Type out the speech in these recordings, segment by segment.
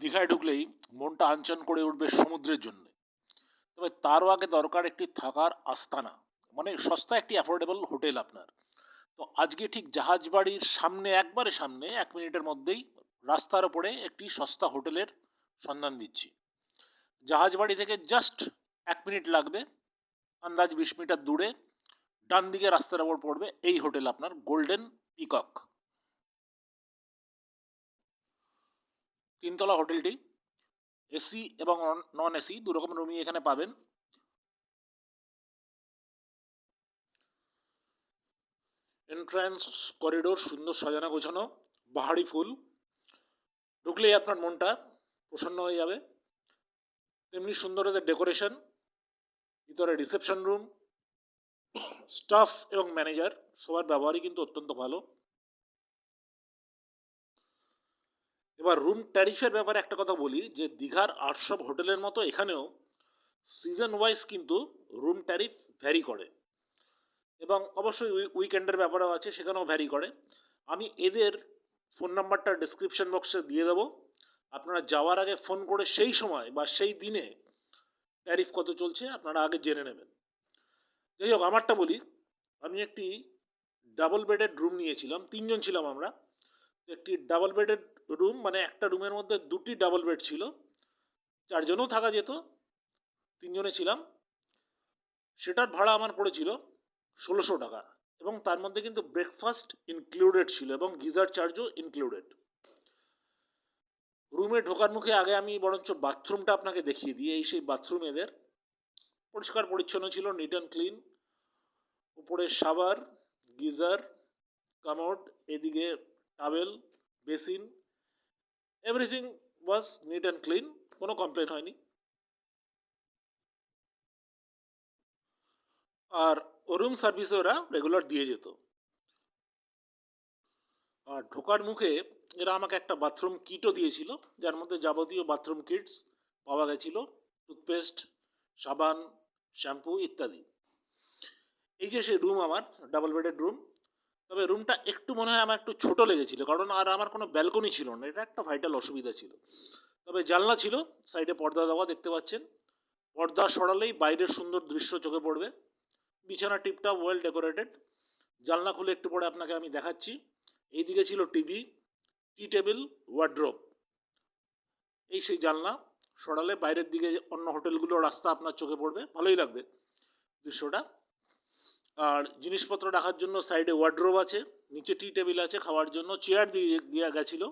দীঘায় ঢুকলেই মনটা আনচান করে উঠবে সমুদ্রের জন্য। তবে তারও আগে দরকার একটি থাকার আস্তানা মানে সস্তা একটি অ্যাফোর্ডেবল হোটেল আপনার। তো আজকে ঠিক জাহাজ বাড়ির সামনে, একবারে সামনে, এক মিনিটের মধ্যেই রাস্তার ওপরে একটি সস্তা হোটেলের সন্ধান দিচ্ছি। জাহাজ বাড়ি থেকে জাস্ট এক মিনিট লাগবে, আন্দাজ বিশ মিটার দূরে ডান দিকে রাস্তার ওপর পড়বে এই হোটেল আপনার গোল্ডেন পিকক তিনতলা হোটেলটি, এসি এবং নন এসি দুরকম রুমই এখানে পাবেন। এন্ট্রান্স করিডোর সুন্দর সাজানো গোছানো বাহারি ফুল। ঢুকলেই আপনার মনটা প্রসন্ন হয়ে যাবে। তেমনি সুন্দর এদের ডেকোরেশন ভিতরে রিসেপশন রুম স্টাফ এবং ম্যানেজার সবার ব্যবহারই কিন্তু অত্যন্ত ভালো। এবার রুম ট্যারিফের ব্যাপারে একটা কথা বলি, যে দীঘার আটসব হোটেলের মতো এখানেও সিজন ওয়াইজ কিন্তু রুম ট্যারিফ ভ্যারি করে। এবং অবশ্যই উইকেন্ডের ব্যাপারেও আছে, সেখানেও ভ্যারি করে। আমি এদের ফোন নাম্বারটা ডিসক্রিপশন বক্সে দিয়ে দেবো। আপনারা যাওয়ার আগে ফোন করে সেই সময় বা সেই দিনে ট্যারিফ কত চলছে, আপনারা আগে জেনে নেবেন। যাই হোক, আমারটা বলি, আমি একটি ডাবল বেডেড রুম নিয়েছিলাম, তিনজন ছিলাম আমরা। একটি ডাবল বেডেড রুম মানে একটা রুমের মধ্যে দুটি ডাবল বেড ছিল। চারজনও থাকা যেত, তিনজনে ছিলাম। সেটার ভাড়া আমার পড়েছিল ষোলোশো টাকা এবং তার মধ্যে কিন্তু ব্রেকফাস্ট ইনক্লুডেড ছিল এবং গিজার চার্জও ইনক্লুডেড রুমে ঢোকার মুখে আগে আমি বরঞ্চ বাথরুমটা আপনাকে দেখিয়ে দিই। এই সেই বাথরুম এদের। পরিষ্কার পরিচ্ছন্ন ছিল নিট অ্যান্ড ক্লিন উপরে সাবার গিজার কামোড এদিকে towel basin everything was neat and clean কোনো কমপ্লেন হয়নি। আর রুম সার্ভিসে ওরা রেগুলার দিয়ে যেত। আর ঢোকার মুখে এরা আমাকে একটা বাথরুম কিটও দিয়েছিল, যার মধ্যে যাবতীয় বাথরুম কিটস পাওয়া গেছিল টুথপেস্ট সাবান শ্যাম্পু ইত্যাদি। এই যে সেই রুম আমার ডাবল বেডেড রুম তবে রুমটা একটু মনে হয় আমার একটু ছোট লেগেছিল, কারণ আর আমার কোনো ব্যালকনি ছিল না, এটা একটা ভাইটাল অসুবিধা ছিল। তবে জানলা ছিল সাইডে পর্দা দেওয়া দেখতে পাচ্ছেন। পর্দা সরালেই বাইরের সুন্দর দৃশ্য চোখে পড়বে। বিছানা টিপটা ওয়েল ডেকোরেটেড জানলা খুলে একটু পরে আপনাকে আমি দেখাচ্ছি। এইদিকে ছিল টিভি টি টেবিল ওয়ার্ড্রোপ এই সেই জানলা সরালে বাইরের দিকে অন্য হোটেলগুলো রাস্তা আপনার চোখে পড়বে, ভালোই লাগবে দৃশ্যটা। আর জিনিসপত্র রাখার জন্য সাইডে ওয়ার্ড্রোব আছে, নিচে টি টেবিল আছে, খাওয়ার জন্য চেয়ার দিয়ে দেওয়া গেছিল।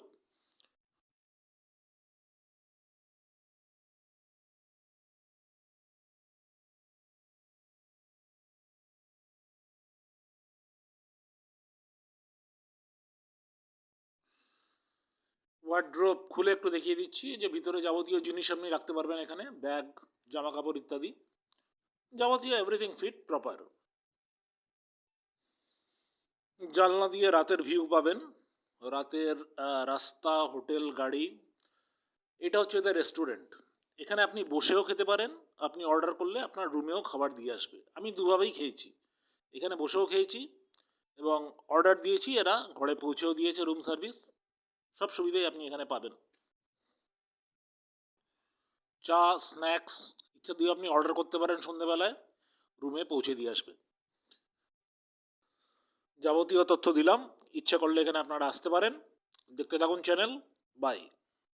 ওয়ার্ড্রোপ খুলে একটু দেখিয়ে দিচ্ছি যে ভিতরে যাবতীয় জিনিস আপনি রাখতে পারবেন এখানে, ব্যাগ জামা কাপড় ইত্যাদি। যাবতীয় এভরিথিং ফিট প্রপার জানলা দিয়ে রাতের ভিউ পাবেন। রাতের রাস্তা, হোটেল, গাড়ি, এটা হচ্ছে এদের রেস্টুরেন্ট। এখানে আপনি বসেও খেতে পারেন, আপনি অর্ডার করলে আপনার রুমেও খাবার দিয়ে আসবে। আমি দুভাবেই খেয়েছি। এখানে বসেও খেয়েছি এবং অর্ডার দিয়েছি, এরা ঘরে পৌঁছেও দিয়েছে রুম সার্ভিস। সব সুবিধাই আপনি এখানে পাবেন। চা, স্ন্যাক্স ইচ্ছা দিয়ে আপনি অর্ডার করতে পারেন সন্ধেবেলায়, রুমে পৌঁছে দিয়ে আসবে। যাবতীয় তথ্য দিলাম। ইচ্ছে করলে এখানে আপনারা আসতে পারেন। দেখতে থাকুন চ্যানেল। বাই।